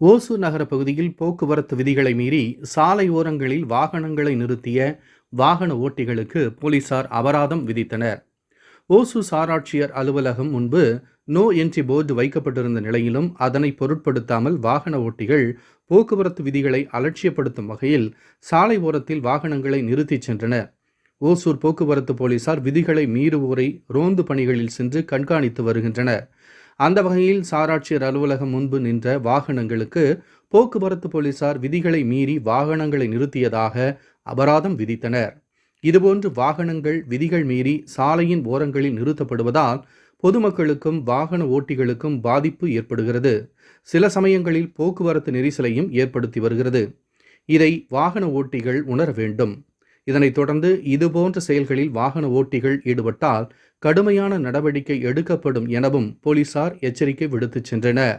ஓசூர் நகர பகுதியில் போக்குவரத்து விதிகளை மீறி சாலை ஓரங்களில் வாகனங்களை நிறுத்திய வாகன ஓட்டிகளுக்கு போலீசார் அபராதம் விதித்தனர். ஓசூர் சாராட்சியர் அலுவலகம் முன்பு நோ என்ட்ரி போர்டு வைக்கப்பட்டிருந்த நிலையிலும் அதனை பொருட்படுத்தாமல் வாகன ஓட்டிகள் போக்குவரத்து விதிகளை அலட்சியப்படுத்தும் வகையில் சாலை ஓரத்தில் வாகனங்களை நிறுத்திச் சென்றனர். ஓசூர் போக்குவரத்து போலீசார் விதிகளை மீறுவோரை ரோந்து பணிகளில் சென்று கண்காணித்து வருகின்றனர். அந்த வகையில் சாராட்சியர் அலுவலகம் முன்பு நின்ற வாகனங்களுக்கு போக்குவரத்து போலீசார் விதிகளை மீறி வாகனங்களை நிறுத்தியதாக அபராதம் விதித்தனர். இதுபோன்று வாகனங்கள் விதிகள் மீறி சாலையின் ஓரங்களில் நிறுத்தப்படுவதால் பொதுமக்களுக்கும் வாகன ஓட்டிகளுக்கும் பாதிப்பு ஏற்படுகிறது. சில சமயங்களில் போக்குவரத்து நெரிசலையும் ஏற்படுத்தி வருகிறது. இதை வாகன ஓட்டிகள் உணர வேண்டும். இதனைத் தொடர்ந்து இதுபோன்ற செயல்களில் வாகன ஓட்டிகள் ஈடுபட்டால் கடுமையான நடவடிக்கை எடுக்கப்படும் எனவும் போலீசார் எச்சரிக்கை விடுத்துச் சென்றனர்.